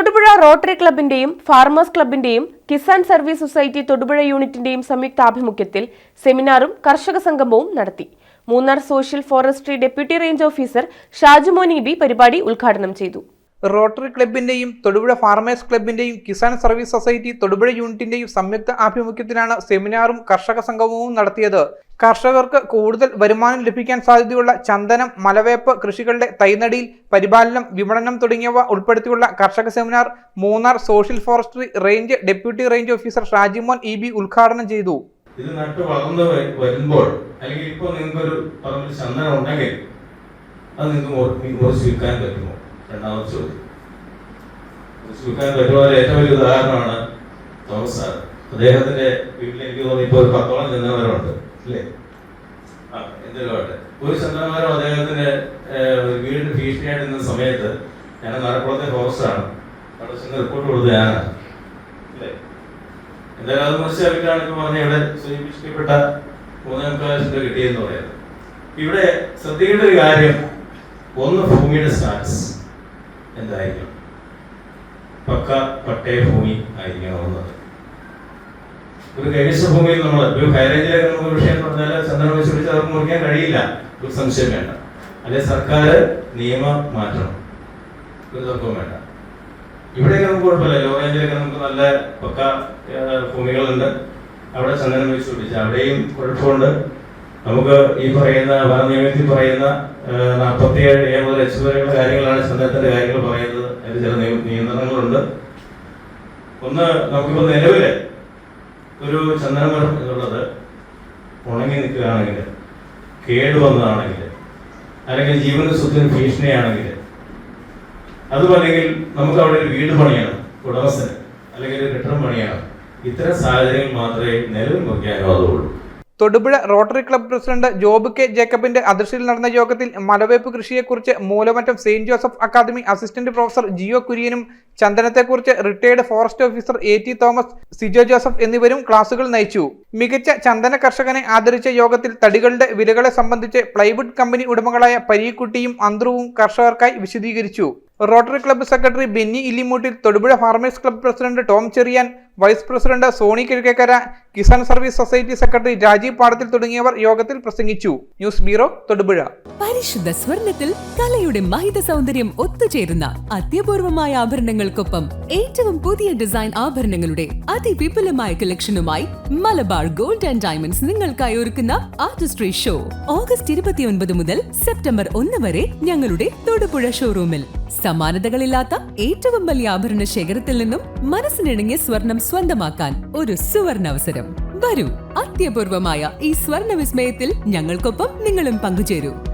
Thodupuzha rotary ക്ലബിന്റെയും farmers ക്ലബിന്റെയും Kisan service society Thodupuzha യൂണിറ്റിന്റെയും സംയുക്താഭിമുഖ്യത്തിൽ സെമിനാറും കർഷക സംഗമവും നടത്തി. Munnar social forestry deputy range officer ഷാജുമോനിബി പരിപാടി ഉദ്ഘാടനം ചെയ്തു. റോട്ടറി ക്ലബിന്റെയും തൊടുപുഴ ഫാർമേഴ്സ് ക്ലബിന്റെയും കിസാൻ സർവീസ് സൊസൈറ്റി തൊടുപുഴ യൂണിറ്റിന്റെയും സംയുക്ത ആഭിമുഖ്യത്തിലാണ് സെമിനാറും കർഷക സംഗമവും നടത്തിയത്. കർഷകർക്ക് കൂടുതൽ വരുമാനം ലഭിക്കാൻ സാധ്യതയുള്ള ചന്ദനം മലവേപ്പ് കൃഷികളുടെ തൈനടിയിൽ പരിപാലനം വിപണനം തുടങ്ങിയവ ഉൾപ്പെടുത്തിയുള്ള കർഷക seminar Munnar social forestry range deputy range officer Shajimon E B ഉദ്ഘാടനം ചെയ്തു. ഇത് വരുമ്പോൾ അല്ലെങ്കിൽ പറമ്പിൽ ചന്ദനം ഉണ്ടെങ്കിൽ അത് നിങ്ങൾക്ക് മുറിച്ച് വിൽക്കാൻ പറ്റുമോ? രണ്ടാമത്തെ ചോദ്യം. മുറിച്ച് വിൽക്കാൻ പറ്റുമോ ഏറ്റവും വലിയ ഉദാഹരണമാണ് തോമസ് സാർ. അദ്ദേഹത്തിന്റെ വീട്ടിൽ എനിക്ക് തോന്നി ഇപ്പോൾ ഒരു പത്തോളം ചന്ദനമരമുണ്ട് അല്ലേ? ആ എന്തെങ്കിലും ആട്ടെ ഒരു ചന്ദനമരം അദ്ദേഹത്തിന്റെ വീടിന് ഭീഷണിയായിട്ട് നിന്ന സമയത്ത് ഞാൻ മലപ്പുറത്തെ ഫോറസ്റ്റാണ് അവിടെ ചെന്ന് റിപ്പോർട്ട് കൊടുത്തത് ഞാനാണ് അല്ലേ? എന്തായാലും അത് മനസ്സിലാക്കിയിട്ടാണ് ഇപ്പൊ പറഞ്ഞ ഇവിടെ സൂചിപ്പിക്കപ്പെട്ട മൂന്നേ മുക്കാൽ ലക്ഷം കിട്ടിയെന്ന് പറയുന്നത്. ഇവിടെ ശ്രദ്ധിക്കേണ്ട ഒരു കാര്യം ഒന്ന് ഭൂമിയുടെ സ്റ്റാറ്റസ് എന്തായിരിക്കണം? പക്ക പട്ടയ ഭൂമി ആയിരിക്കണം ഒരു കൈവശ ഭൂമിയിൽ നമ്മൾ ഒരു ഹൈറേഞ്ചിലേക്ക് നമുക്ക് വിഷയം പറഞ്ഞാൽ ചന്ദ്രനെ പിടിച്ച് അവർക്ക് മുറിക്കാൻ കഴിയില്ല. ഒരു സംശയം വേണ്ട. അല്ലെ സർക്കാർ നിയമം മാറ്റണം. ഒരു തർക്കവും വേണ്ട. ഇവിടെയൊക്കെ നമുക്ക് കുഴപ്പമില്ല. ലോ റേഞ്ചിലൊക്കെ നമുക്ക് നല്ല പക്ക ഭൂമികളുണ്ട്. അവിടെ ചന്ദ്രനെ വെച്ച് അവിടെയും കുഴപ്പമുണ്ട്. നമുക്ക് ഈ പറയുന്ന വന നിയമത്തിൽ പറയുന്ന നാൽപ്പത്തി ഏഴ് എ മുതൽ എച്ച് വരെയുള്ള കാര്യങ്ങളാണ് ചന്ദനത്തിന്റെ കാര്യങ്ങൾ പറയുന്നത്. അതിന് ചില നിയന്ത്രണങ്ങളുണ്ട്. ഒന്ന് നമുക്കിപ്പോൾ നിലവിൽ ഒരു ചന്ദനമരം എന്നുള്ളത് ഉണങ്ങി നിൽക്കുകയാണെങ്കിൽ കേടുവന്നതാണെങ്കിൽ അല്ലെങ്കിൽ ജീവന സ്വത്തിന് ഭീഷണിയാണെങ്കിൽ അതുമല്ലെങ്കിൽ നമുക്ക് അവിടെ ഒരു വീട് പണിയാണ് ഉടമസ്ഥന് അല്ലെങ്കിൽ ഒരു കെട്ടിടം പണിയാണ്. ഇത്തരം സാഹചര്യങ്ങൾ മാത്രമേ നിലവിൽ മുറിക്കാനുള്ളൂ Thodupuzha rotary club president Job K ജേക്കബിന്റെ അധ്യക്ഷതയിൽ നടന്ന യോഗത്തിൽ മലവേപ്പ് കൃഷിയെക്കുറിച്ച് Moolamattom saint Joseph academy assistant professor Jio കുര്യനും ചന്ദനത്തെക്കുറിച്ച് retired forest officer A T Thomas Sijo Joseph എന്നിവരും ക്ലാസുകൾ നയിച്ചു. മികച്ച ചന്ദന കർഷകനെ ആദരിച്ച യോഗത്തിൽ തടികളുടെ വിലകളെ സംബന്ധിച്ച് പ്ലൈവുഡ് കമ്പനി ഉടമകളായ പരീക്കുട്ടിയും അന്ത്രുവും കർഷകർക്കായി വിശദീകരിച്ചു. Rotary club secretary Benny Illimoottil Thodupuzha farmers club president Tom Cherian vice president Sony Kizhakkekara Kisan service society secretary Rajeev Padathil തുടങ്ങിയവർ യോഗത്തിൽ പ്രസംഗിച്ചു. News bureau Thodupuzha. പരിശുദ്ധ സ്വർണത്തിൽ കലയുടെ മഹിത സൗന്ദര്യം ഒത്തുചേരുന്ന അത്യപൂർവമായ ആഭരണങ്ങൾക്കൊപ്പം ഏറ്റവും പുതിയ ഡിസൈൻ ആഭരണങ്ങളുടെ അതിവിപുലമായ കളക്ഷനുമായി മലബാർ ഗോൾഡ് ആൻഡ് ഡയമണ്ട്സ് നിങ്ങൾക്കായി ഒരുക്കുന്ന ആർട്ടിസ്ട്രി ഷോ. ഓഗസ്റ്റ് ഇരുപത്തിയൊൻപത് മുതൽ സെപ്റ്റംബർ ഒന്ന് വരെ ഞങ്ങളുടെ തൊടുപുഴ ഷോറൂമിൽ. സമാനതകളില്ലാത്ത ഏറ്റവും വലിയ ആഭരണ ശേഖരത്തിൽ നിന്നും മനസ്സിനിണങ്ങിയ സ്വർണം സ്വന്തമാക്കാൻ ഒരു സുവർണ അവസരം വരൂ അത്യപൂർവമായ ഈ സ്വർണ വിസ്മയത്തിൽ ഞങ്ങൾക്കൊപ്പം നിങ്ങളും പങ്കുചേരൂ.